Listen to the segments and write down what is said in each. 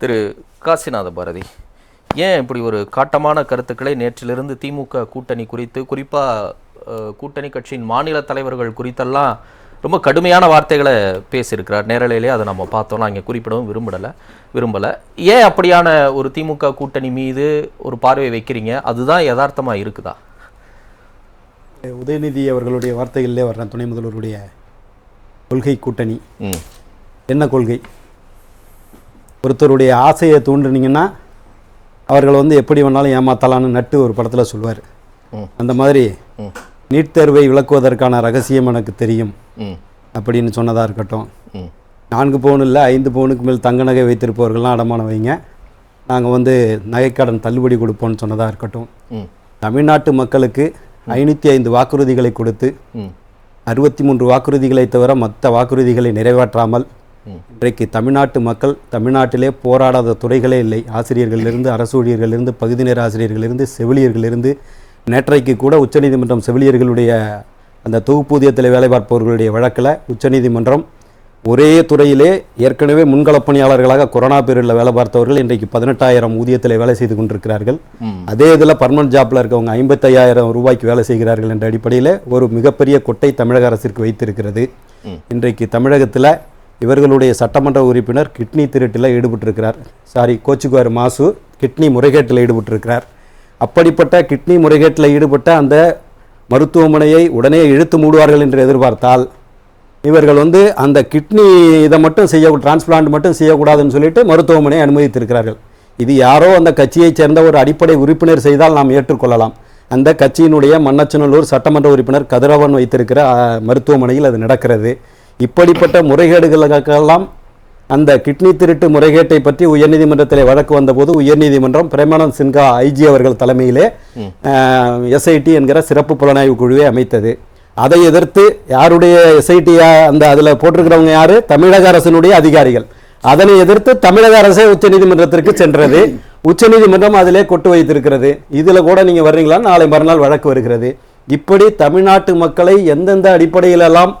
திரு காசிநாத பாரதி ஏன் இப்படி ஒரு காட்டமான கருத்துக்களை நேற்றிலிருந்து திமுக கூட்டணி குறித்து குறிப்பாக கூட்டணி கட்சியின் மாநில தலைவர்கள் குறித்தெல்லாம் ரொம்ப கடுமையான வார்த்தைகளை பேசியிருக்கிறார். நேரலையிலே அதை நம்ம பார்த்தோம்னா இங்கே குறிப்பிடவும் விரும்பலை விரும்பலை. ஏன் அப்படியான ஒரு திமுக கூட்டணி மீது ஒரு பார்வை வைக்கிறீங்க? அதுதான் யதார்த்தமா இருக்குதா? உதயநிதி அவர்களுடைய வார்த்தைகளிலே வர்ற துணை முதல்வருடைய கொள்கை கூட்டணி. ம். என்ன கொள்கை? ஒருத்தருடைய ஆசையை தூண்டுனீங்கன்னா அவர்கள் வந்து எப்படி வேணாலும் ஏமாத்தலான்னு நட்டு ஒரு படத்தில் சொல்வார். அந்த மாதிரி நீட் தேர்வை விளக்குவதற்கான ரகசியம் எனக்கு தெரியும். அப்படின்னு சொன்னதாக இருக்கட்டும். நான்கு பவுன் இல்லை ஐந்து பவுனுக்கு மேல் தங்க நகை வைத்திருப்பவர்கள்லாம் அடமானம் வைங்க. நாங்கள் வந்து நகைக்கடன் தள்ளுபடி கொடுப்போம்னு சொன்னதாக இருக்கட்டும். தமிழ்நாட்டு மக்களுக்கு ஐநூற்றி ஐந்து வாக்குறுதிகளை கொடுத்து அறுபத்தி மூன்று வாக்குறுதிகளை தவிர மற்ற வாக்குறுதிகளை நிறைவேற்றாமல். இன்றைக்கு தமிழ்நாட்டு மக்கள் தமிழ்நாட்டிலே போராடாத துறைகளே இல்லை ஆசிரியர்களிலிருந்து அரசு ஊழியர்களிலிருந்து பகுதி நேர ஆசிரியர்களிலிருந்து செவிலியர்களிலிருந்து நேற்றைக்கு கூட உச்சநீதிமன்றம் செவிலியர்களுடைய அந்த தொகுப்பூதியத்தில் வேலை பார்ப்பவர்களுடைய வழக்கில் உச்சநீதிமன்றம் ஒரே துறையிலே ஏற்கனவே முன்களப் பணியாளர்களாக கொரோனா பீரியடில் வேலை பார்த்தவர்கள் இன்றைக்கு பதினெட்டாயிரம் ஊதியத்தில் வேலை செய்து கொண்டிருக்கிறார்கள். அதே இதில் பர்மனன்ட் ஜாப்பில் இருக்கவங்க ஐம்பத்தையாயிரம் ரூபாய்க்கு வேலை செய்கிறார்கள் என்ற அடிப்படையில் ஒரு மிகப்பெரிய கொட்டை தமிழக அரசிற்கு வைத்திருக்கிறது. இன்றைக்கு தமிழகத்தில் இவர்களுடைய சட்டமன்ற உறுப்பினர் கிட்னி திருட்டில் ஈடுபட்டிருக்கிறார். சாரி கோச்சுக்குவார் மாசு கிட்னி முறைகேட்டில் ஈடுபட்டிருக்கிறார். அப்படிப்பட்ட கிட்னி முறைகேட்டில் ஈடுபட்ட அந்த மருத்துவமனையை உடனே இழுத்து மூடுவார்கள் என்று எதிர்பார்த்தால் இவர்கள் வந்து அந்த கிட்னி இதை மட்டும் செய்ய டிரான்ஸ்பிளான்ட் மட்டும் செய்யக்கூடாதுன்னு சொல்லிட்டு மருத்துவமனையை அனுமதித்திருக்கிறார்கள். இது யாரோ அந்த கட்சியைச் சேர்ந்த ஒரு அடிப்படை உறுப்பினர் செய்தால் நாம் ஏற்றுக்கொள்ளலாம். அந்த கட்சியினுடைய மன்னச்சநல்லூர் சட்டமன்ற உறுப்பினர் கதிரவன் வைத்திருக்கிற மருத்துவமனையில் அது நடக்கிறது. இப்படிப்பட்ட முறைகேடுகளுக்கெல்லாம் அந்த கிட்னி திருட்டு முறைகேட்டை பற்றி உயர்நீதிமன்றத்தில் வழக்கு வந்தபோது உயர்நீதிமன்றம் பிரேமானந்த் சின்ஹா ஐஜி அவர்கள் தலைமையிலே எஸ்ஐடி என்கிற சிறப்பு புலனாய்வு குழுவை அமைத்தது. அதை எதிர்த்து யாருடைய எஸ்ஐடி அந்த அதில் போட்டிருக்கிறவங்க யாரு? தமிழக அரசினுடைய அதிகாரிகள். அதனை எதிர்த்து தமிழக அரசே உச்சநீதிமன்றத்திற்கு சென்றது. உச்சநீதிமன்றம் அதிலே கொட்டு வைத்திருக்கிறது. இதில் கூட நீங்கள் வர்றீங்களா நாளை மறுநாள் வழக்கு வருகிறது. இப்படி தமிழ்நாட்டு மக்களை எந்தெந்த அடிப்படையிலெல்லாம்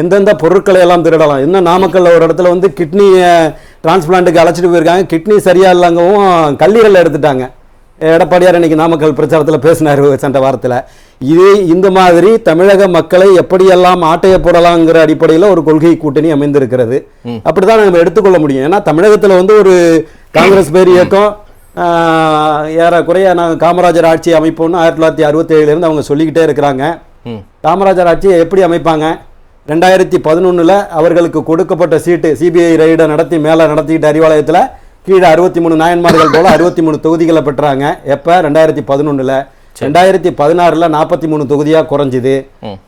எந்தெந்த பொருட்களை எல்லாம் திருடலாம். இன்னும் நாமக்கல்ல ஒரு இடத்துல வந்து கிட்னி டிரான்ஸ்பிளான்ட்டுக்கு அழைச்சிட்டு போயிருக்காங்க. கிட்னி சரியா இல்லைங்கவும் கல்லீரல் எடுத்துட்டாங்க. எடப்பாடியார் இன்னைக்கு நாமக்கல் பிரச்சாரத்தில் பேசினார் சென்ற வாரத்தில். இது இந்த மாதிரி தமிழக மக்களை எப்படியெல்லாம் ஆட்டைய போடலாங்கிற அடிப்படையில் ஒரு கொள்கை கூட்டணி அமைந்திருக்கிறது. அப்படிதான் நம்ம எடுத்துக்கொள்ள முடியும். ஏன்னா தமிழகத்தில் வந்து ஒரு காங்கிரஸ் பேர் இயக்கம் ஏறக்குறைய நாங்கள் காமராஜர் ஆட்சி அமைப்போம்னு ஆயிரத்தி தொள்ளாயிரத்தி அறுபத்தேழுலேருந்து அவங்க சொல்லிக்கிட்டே இருக்கிறாங்க. காமராஜர் ஆட்சியை எப்படி அமைப்பாங்க? ரெண்டாயிரத்தி பதினொன்றில் அவர்களுக்கு கொடுக்கப்பட்ட சீட்டு சிபிஐ ரைடை நடத்தி மேலே நடத்திக்கிட்ட அறிவாலயத்தில் கீழே அறுபத்தி மூணு நாயன்மார்கள் போல் அறுபத்தி மூணு தொகுதிகளை பெற்றாங்க. எப்போ? ரெண்டாயிரத்தி பதினொன்றில் ரெண்டாயிரத்தி பதினாறில் நாற்பத்தி மூணு தொகுதியாக குறைஞ்சிது.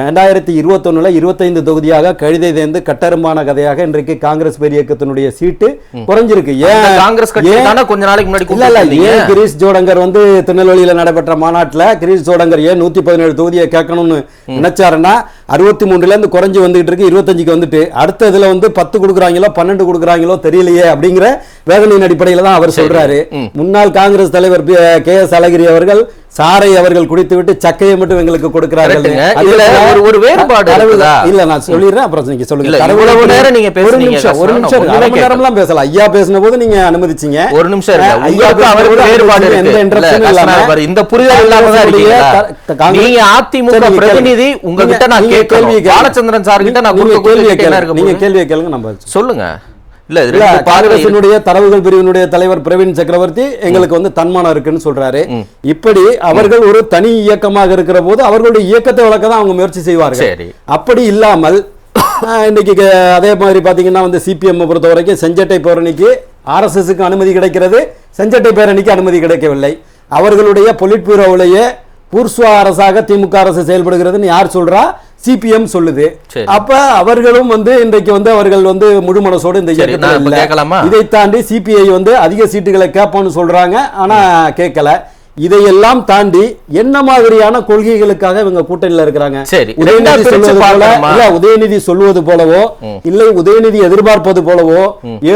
ரெண்டாயிரத்தி இருபத்தொன்னில் இருபத்தைந்து தொகுதியாக கழுதை தேர்ந்து கட்டருமான கதையாக இன்றைக்கு காங்கிரஸ் பேர் இயக்கத்தினுடைய சீட்டு குறைஞ்சிருக்கு. ஏன்? காங்கிரஸ் கொஞ்ச நாளைக்கு முன்னாடி இல்ல ஏன் கிரீஷ் ஜோடங்கர் வந்து திருநெல்வேலியில நடைபெற்ற மாநாட்டுல கிரீஷ் ஜோடங்கர் ஏன் நூத்தி பதினேழு தொகுதியை கேட்கணும்னு நினைச்சாருன்னா அறுபத்தி மூணுல இருந்து குறைஞ்சு வந்துகிட்டு இருக்கு இருபத்தஞ்சுக்கு வந்துட்டு. அடுத்த இதுல வந்து பத்து கொடுக்குறாங்களோ பன்னெண்டு கொடுக்குறாங்களோ தெரியலையே அப்படிங்கிற வேதனையின் அடிப்படையில தான் அவர் சொல்றாரு. முன்னாள் காங்கிரஸ் தலைவர் கே எஸ் அழகிரி அவர்கள் சாரை அவர்கள் குடித்துவிட்டு சக்கையை மட்டும் எங்களுக்கு கொடுக்கிறார்கள் ஒரு- ஒரு வேறுபாடு? இல்ல நான் சொல்லிடுறேன் அப்புறம் நீங்க சொல்லுங்க இவ்வளவு நேரம் நீங்க ஒரு நிமிஷம் ஒரு. நிமிஷம் நேரம்லாம் பேசலாம் ஐயா பேசின போது நீங்க அனுமதிச்சீங்க ஒரு நிமிஷம். ஐயா அவருக்கு வேறுபாடு எந்த இல்ல, இல்லாம இந்த புரிதல் இல்லாம தான் காங்கிரசுடைய இருக்கீங்களா? க- காங்கிரஸ் நீங்க அதிமுக பிரதிநிதி. உங்ககிட்ட நான் கேளுங்க. பாலச்சந்திரன் சார் கிட்ட நான் என்ன கேளுங்க. நீங்க? கேள்வியை கேளுங்க நம்ம சொல்லுங்க இல்ல. காங்கிரசினுடைய தரவுகள் பிரிவினுடைய தலைவர் பிரவீன் சக்கரவர்த்தி எங்களுக்கு வந்து தன்மானம் இருக்குன்னு சொல்றாரு. இப்படி அவர்கள் ஒரு தனி இயக்கமாக இருக்கிற போது அவர்களுடைய இயக்கத்தை வளர்க்க தான் அவங்க முயற்சி செய்வார்கள். அப்படி இல்லாமல் இன்னைக்கு அதே மாதிரி பாத்தீங்கன்னா வந்து சிபிஎம் பொறுத்த வரைக்கும் செஞ்சட்டை பேரணிக்கு ஆர்எஸ்எஸ்க்கு அனுமதி கிடைக்கிறது. செஞ்சட்டை பேரணிக்கு அனுமதி கிடைக்கவில்லை. அவர்களுடைய பொலிட் பியூரோவிலேயே பூர்ஸ்வா அரசாக திமுக அரசு செயல்படுகிறதுன்னு யார் சொல்றா? சிபிஎம் சொல்லுது. அப்ப அவர்களும் வந்து இன்றைக்கு வந்து அவர்கள் வந்து முழு மனசோடு இந்த இயக்கத்தில்? இதை தாண்டி சிபிஐ வந்து அதிக சீட்டுகளை கேட்போம்னு சொல்றாங்க. ஆனா கேட்கல. இதையெல்லாம் தாண்டி என்ன மாதிரியான கொள்கைகளுக்காக இவங்க கூட்டணியில இருக்கிறாங்க? உதயநிதி சொல்வது போல பார்க்கணுமா? இல்ல உதயநிதி சொல்வது போலவோ இல்லை உதயநிதி எதிர்பார்ப்பது போலவோ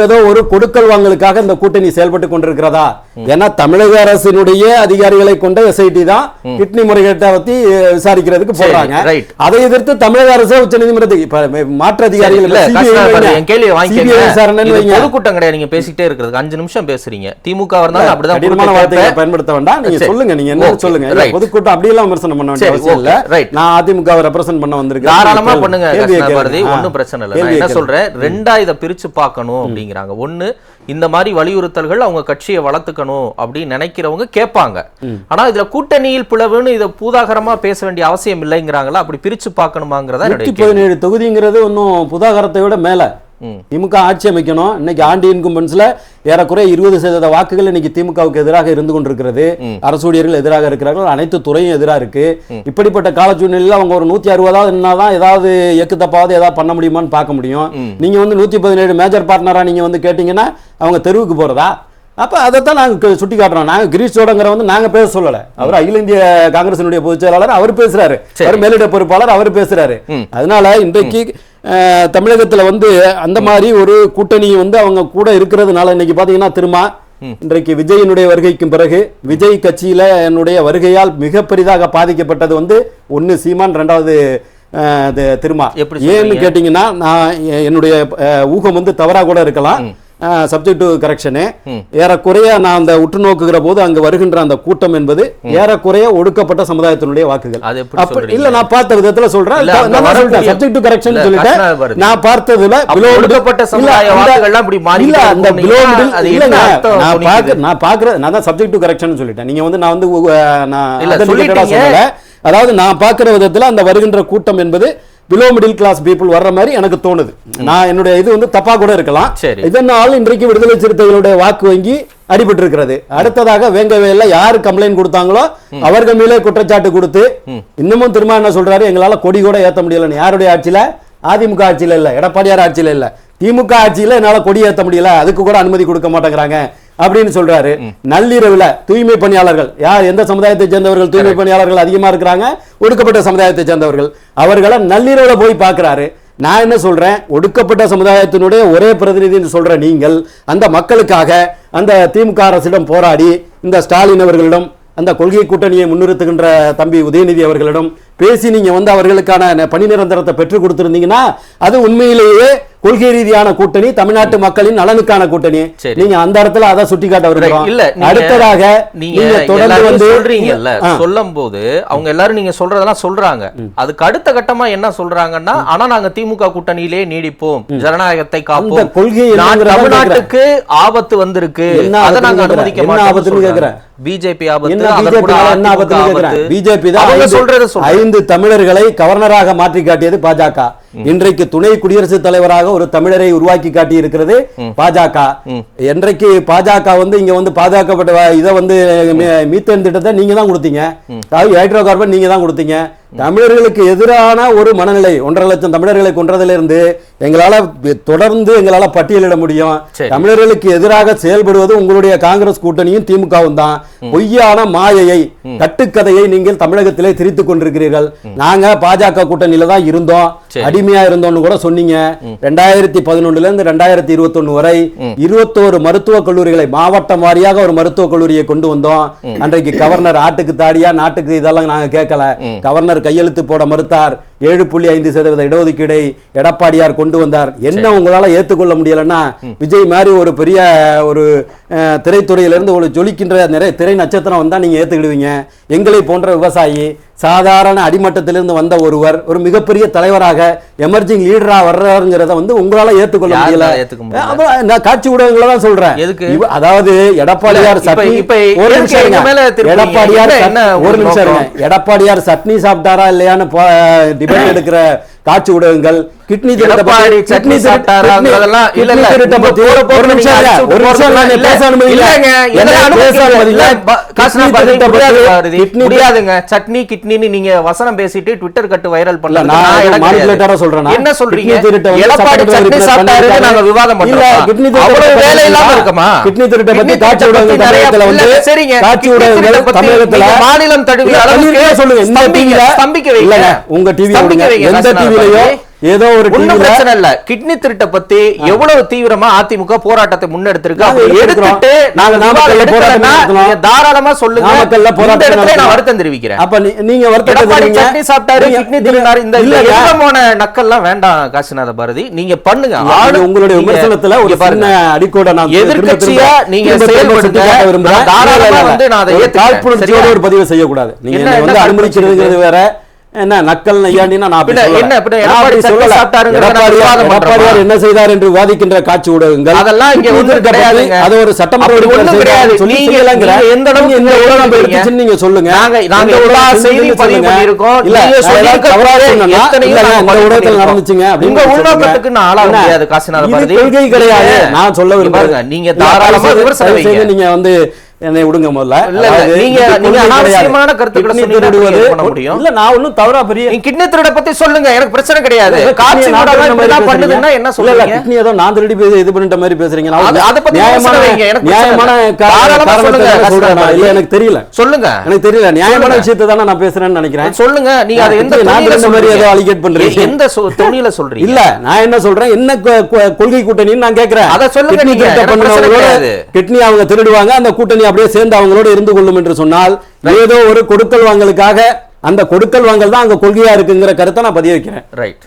ஏதோ ஒரு கொடுக்கல் வாங்கலுக்காக இந்த கூட்டணி செயல்பட்டு கொண்டிருக்கிறதா? ஏன்னா தமிழக அரசினுடைய அதிகாரிகளை கொண்ட எஸ்ஐடி தான் கிட்னி முறைகேட்டை பத்தி விசாரிக்கிறதுக்கு சரி, போறாங்க. அதை எதிர்த்து தமிழக அரசு உச்ச நீதிமன்றத்துக்கு மாற்று அதிகாரிகள் வைங்க. பொதுக்கூட்டம் கிடையாது நீங்க பேசிட்டே இருக்கிறதுக்கு அஞ்சு நிமிஷம் பேசுறீங்க திமுக இருந்தாலும் அப்படிதான் கடினமான கேட்பேன். பயன்படுத்த வேண்டாம் நீங்க. சொல்லுங்க நீங்க என்ன சொல்லுங்க. பொதுக்கூட்டம் அப்படியெல்லாம் விமர்சனம் பண்ண வேண்டிய அவசியம் இல்ல. நான் அதிமுக ரெப்ரசென்ட் பண்ண வந்திருக்கேன் தாராளமா. பண்ணுங்க பாரதி. ஒண்ணும் பிரச்சனை இல்லை என்ன. சொல்றேன் ரெண்டா இதை பிரிச்சு பார்க்கணும் அப்படிங்கிறாங்க ஒண்ணு இந்த மாதிரி வலியுறுத்தல்கள் அவங்க கட்சியை வளர்த்துக்கணும் அப்படின்னு நினைக்கிறவங்க கேட்பாங்க. ஆனா இதுல கூட்டணியில் பிளவுன்னு இதை பூதாகரமா பேச வேண்டிய அவசியம் இல்லைங்கிறாங்களா? அப்படி பிரிச்சு பார்க்கணுமாங்கிறதா. பதினேழு தொகுதிங்கிறது ஒன்றும் புதாகரத்தை விட மேல. திமுக ஆட்சி அமைக்கணும். இன்னைக்கு ஆண்டி இன்கும்பன்ஸ்ல ஏறக்குறைய இருபது சதவீத வாக்குகள் இன்னைக்கு திமுகவுக்கு எதிராக இருந்து கொண்டிருக்கிறது. அரசு ஊழியர்கள் எதிராக இருக்கிறார்கள். அனைத்து துறையும் எதிராக இருக்கு. இப்படிப்பட்ட கால சூழ்நிலையில் அவங்க ஒரு நூத்தி அறுபதாவது என்னதான் ஏதாவது எக்கு தப்பாவது ஏதாவது பண்ண முடியுமான்னு பார்க்க முடியும். நீங்க வந்து நூத்தி பதினேழு மேஜர் பார்ட்னரா நீங்க வந்து கேட்டீங்கன்னா அவங்க தெருவுக்கு போறதா? அப்ப அதைத்தான் நாங்க சுட்டி காட்டுறோம். நாங்க கிரீஷ் சோடங்கிற வந்து நாங்க பேச சொல்லல. அவர் அகில இந்திய காங்கிரசினுடைய பொதுச் செயலாளர் அவர் பேசுறாரு. அவர் மேலிட பொறுப்பாளர் அவர் பேசுறாரு. அதனால இன்றைக்கு தமிழகத்துல வந்து அந்த மாதிரி ஒரு கூட்டணி வந்து அவங்க கூட இருக்கிறதுனால இன்னைக்கு பாத்தீங்கன்னா திருமா இன்றைக்கு விஜயினுடைய வருகைக்கும் பிறகு விஜய் கட்சியில என்னுடைய வருகையால் மிக பெரிதாக பாதிக்கப்பட்டது வந்து ஒன்னு சீமான் ரெண்டாவது திருமா. ஏன்னு? கேட்டீங்கன்னா நான் என்னுடைய ஊகம் வந்து தவறா கூட இருக்கலாம். சப்ஜெக்ட் டு கரெக்ஷனு ஏறக்குறைய நான் அந்த உற்று நோக்குகிற போது அங்க வருகின்ற அந்த கூட்டம் என்பது ஏறக்குறைய ஒடுக்கப்பட்ட சமுதாயத்தினுடைய வாக்குகள்? இல்ல நான் பார்த்த விதத்துல சொல்றேன். சப்ஜெக்ட் டு கரெக்ஷன் சொல்லிட்டேன். நான் பார்த்ததுல ஒடுக்கப்பட்ட இல்ல, அந்த- நான்? பார்க்க நான் பார்க்கற நான் தான் சப்ஜெக்ட் டு கரெக்ஷன் சொல்லிட்டேன். நீங்க வந்து நான் வந்து நான் அதாவது நான் பார்க்கிற விதத்துல அந்த வருகின்ற கூட்டம் என்பது பிலோ மிடில் கிளாஸ் பீப்புள் வர்ற மாதிரி எனக்கு தோணுது. நான் என்னுடைய இது வந்து தப்பா கூட இருக்கலாம். இதனால் இன்றைக்கு விடுதலை சிறுத்தைகளுடைய வாக்கு வங்கி அடிபட்டு இருக்கிறது அடுத்ததாக வேங்கவேல யாரு கம்ப்ளைண்ட் கொடுத்தாங்களோ அவர்கள் மேலே குற்றச்சாட்டு கொடுத்து இன்னமும் திரும்ப என்ன சொல்றாரு? எங்களால கொடி கூட ஏத்த முடியலன்னு யாருடைய ஆட்சியில? அதிமுக ஆட்சியில இல்ல. எடப்பாடியார் ஆட்சியில இல்ல. திமுக ஆட்சியில என்னால கொடி ஏத்த முடியல. அதுக்கு கூட அனுமதி கொடுக்க மாட்டேங்கிறாங்க. அப்படின்னு சொல்றாரு. நள்ளிரவுல தூய்மை பணியாளர்கள் யார் எந்த சமுதாயத்தை சேர்ந்தவர்கள்? தூய்மை பணியாளர்கள் அதிகமா இருக்கிறாங்க ஒடுக்கப்பட்ட சமுதாயத்தை சேர்ந்தவர்கள். அவர்களை நள்ளிரவுல போய் பார்க்கறாரு. நான் என்ன சொல்றேன்? ஒடுக்கப்பட்ட சமுதாயத்தினுடைய ஒரே பிரதிநிதின்னு சொல்ற நீங்கள் அந்த மக்களுக்காக அந்த திமுக அரசிடம் போராடி இந்த ஸ்டாலின் அவர்களிடம் அந்த கொள்கை கூட்டணியை முன்னிறுத்துகின்ற தம்பி உதயநிதி அவர்களிடம் பேசி நீங்க வந்து அவர்களுக்கான பணி நிரந்தரத்தை பெற்றுக் கொடுத்திருந்தீங்கன்னா அது உண்மையிலேயே கொள்கை ரீதியான கூட்டணி தமிழ்நாட்டு மக்களின் நலனுக்கான கூட்டணி. நீங்க அந்த இடத்துல அதை சுட்டி காட்ட வருகிறோம் இல்ல அடுத்ததாக நீங்க தொடர்ந்து வந்து சொல்றீங்கல்ல. சொல்லும் போது அவங்க எல்லாரும் நீங்க சொல்றதெல்லாம் சொல்றாங்க. அதுக்கு அடுத்த கட்டமா என்ன சொல்றாங்கன்னா ஆனா நாங்க திமுக கூட்டணியிலே நீடிப்போம். ஜனநாயகத்தை காப்போம். கொள்கை தமிழ்நாட்டுக்கு ஆபத்து வந்திருக்கு. என்ன அதை நாங்க. அனுமதிக்க. கேக்குறேன். பிஜேபி ஆபத்து பிஜேபி தான் ஐந்து தமிழர்களை கவர்னராக மாற்றி காட்டியது பாஜக இன்றைக்கு துணை குடியரசுத் தலைவராக ஒரு தமிழரை உருவாக்கி காட்டி இருக்கிறது பாஜக. என்றைக்கு பாஜக வந்து இங்க வந்து பாதுகாக்கப்பட்ட வ- இதை வந்து மீத்தேன் திட்டத்தை நீங்க தான் கொடுத்தீங்க. ஹைட்ரோ கார்பன் நீங்க தான் கொடுத்தீங்க. தமிழர்களுக்கு எதிரான ஒரு மனநிலை ஒன்றரை லட்சம் தமிழர்களை கொன்றதிலிருந்து எங்களால தொடர்ந்து எங்களால பட்டியலிட முடியும். தமிழர்களுக்கு எதிராக செயல்படுவது உங்களுடைய காங்கிரஸ் கூட்டணியும் திமுகவும் தான். பொய்யான மாயையை கட்டுக்கதையை நீங்கள் தமிழகத்திலே திரித்துக் கொண்டிருக்கிறீர்கள். நாங்க பாஜக கூட்டணியில தான் இருந்தோம். அடிமையா இருந்தோம்னு கூட சொன்னீங்க. ரெண்டாயிரத்தி பதினொன்னுல இருந்து ரெண்டாயிரத்தி இருபத்தொன்னு வரை இருபத்தோரு மருத்துவக் கல்லூரிகளை மாவட்டம் வாரியாக ஒரு மருத்துவக் கல்லூரியை கொண்டு வந்தோம். அன்றைக்கு கவர்னர் ஆட்டுக்கு தாடியா நாட்டுக்கு இதெல்லாம் நாங்க கேட்கல. கவர்னர் கையெழுத்து போட மறுத்தார். ஏழு புள்ளி ஐந்து சதவீத இடஒதுக்கீடை எடப்பாடியார் கொண்டு வந்தார். என்ன உங்களால ஏத்துக்கொள்ள முடியலன்னா விஜய் மாதிரி ஒரு பெரிய ஒரு திரைத்துறையிலிருந்து ஒரு ஜொலிக்கின்ற நிறைய திரை நட்சத்திரம் வந்தா நீங்க ஏத்துக்கிடுவீங்க. எங்களை போன்ற விவசாயி சாதாரண அடிமட்டத்திலிருந்து வந்த ஒருவர் ஒரு மிகப்பெரிய தலைவராக எமர்ஜிங் லீடரா வர்றாருங்கிறத வந்து உங்களால யாருனால முடியல நான் காட்சி ஊடகங்களை தான் சொல்றேன் எதுக்கு? அதாவது எடப்பாடியார் சட்னி ஒரு நிமிஷம்? எடப்பாடியார் ஒரு நிமிஷம். எடப்பாடியார் சட்னி சாப்பிட்டாரா இல்லையான்னு டிபேட் எடுக்கிற காட்சி ஊடகங்கள் கிட்னி திருட்டை சட்னி சாப்பிட்டாராங்கிறதெல்லாம் இல்ல, இல்ல. திருட்டை பத்தி ஒரு நிமிஷம் ஒரு நிமிஷம். பேச அனுமதி இல்ல. இல்லைங்க, என்ன அனுமதி இல்ல. காசுனா கிட்னி திருட்டை பத்தி- முடியாதுங்க சட்னி கிட்னின்னு நீங்க வசனம் பேசிட்டு ட்விட்டர் கட்டு வைரல் பண்ணல நான் ஆ சொல்றேனா? என்ன சொல்றீங்க எடப்பாடி சட்னி பண்ணிருக்காரு. நாங்க விவாதம் பண்றோம் கிட்னி அவ்வளவு வேலை இல்லாம? இருக்குமா கிட்னி திருட்டை பத்தி காட்சி ஊடகங்கள் தமிழகத்துல வந்து சரிங்க காட்சி ஊடகங்கள் தமிழகத்துல மாநிலம் தழுவிய அளவுக்கு சொல்லுங்க இந்த டிவில ஸ்தம்பிக்க வைங்க. இல்லங்க உங்க டிவி எந்த டிவிலயோ. ஏதோ ஒரு பிரச்சனை இல்ல. கிட்னி திருட்டை பத்தி எவ்வளவு தீவிரமா அதிமுக போராட்டத்தை முன்னெடுத்திருக்கு. எடுத்துட்டு நாங்க தாராளமா சொல்லுங்க. நான். வருத்தம் தெரிவிக்கிறேன். அப்ப நீங்க சட்னி சாப்பிட்டாரு கிட்னி திருடினாரு இந்த. எவ்வளமான நக்கல்லாம் வேண்டாம் காசிநாத பாரதி. நீங்க பண்ணுங்க. ஆளு- உங்களுடைய விமர்சனத்துல ஒரு. சின்ன அடிக்கோட நான் எதிர்க்கட்சியா நீங்க. நான் தாராளமா. வந்து நான் அதை ஒரு பதிவு செய்யக்கூடாது. நீங்க வந்து அனுமதிக்கிறதுங்கிறது வேற. என்ன நக்கல் நையாண்டினா நான் சொல்லல. என்ன, செய்தார் என்று விவாதிக்கின்ற காட்சி ஊடகங்கள் அதெல்லாம் இங்க பத்தி கிடையாதுங்க. அது ஒரு சட்டமன்ற கிடையாது. சொல்லி நீங்க- எந்த அளவுக்கு இந்த எடுத்துச்சுன்னு நீங்க சொல்லுங்க நாங்க- நாங்க எல்லா பதிவு. இல்ல, இந்த. நடந்துச்சுங்க உங்க. உள்நோக்கத்துக்கு நான் என்ன? முடியாது, காசிநாத பாரதி. கொள்கை கிடையாது நான் சொல்ல விரும்புறேன் நீங்க தாராளமா. நீங்க வந்து என்னை விடுங்க முதல்ல. இல்ல, நான் ஒண்ணும் தவறா பெரிய கிட்னி திருட பத்தி சொல்லுங்க எனக்கு பிரச்சனை கிடையாது. காட்சி. பண்ணுதுன்னா என்ன சொல்லுங்க கிட்னி ஏதோ நான் திருடி பேசி இது பண்ணிட்ட மாதிரி பேசுறீங்க. அது- பத்தி நியாயமான நியாயமான காரணத்தை இல்ல எனக்கு தெரியல. சொல்லுங்க. எனக்கு தெரியல. நியாயமான. விஷயத்தை தானே நான் பேசுறேன்னு நினைக்கிறேன். சொல்லுங்க. நீங்க அதை எந்த நான் மாதிரி ஏதோ அலிகேட் பண்றீங்க. எந்த தொனியில சொல்றீங்க? இல்ல நான் என்ன சொல்றேன்? என்ன கொள்கை கூட்டணின்னு நான் கேக்குறேன். அத சொல்லுங்க நீங்க. கிட்னி அவங்க திருடுவாங்க அந்த கூட்டணி அப்படியே சேர்ந்து அவங்களோட இருந்து கொள்ளும் என்று சொன்னால் ஏதோ ஒரு கொடுக்கல் வாங்கலுக்காக அந்த கொடுக்கல் வாங்கல் தான் அங்க கொள்கையா இருக்குங்கிற கருத்தை நான் பதிய வைக்கிறேன். ரைட்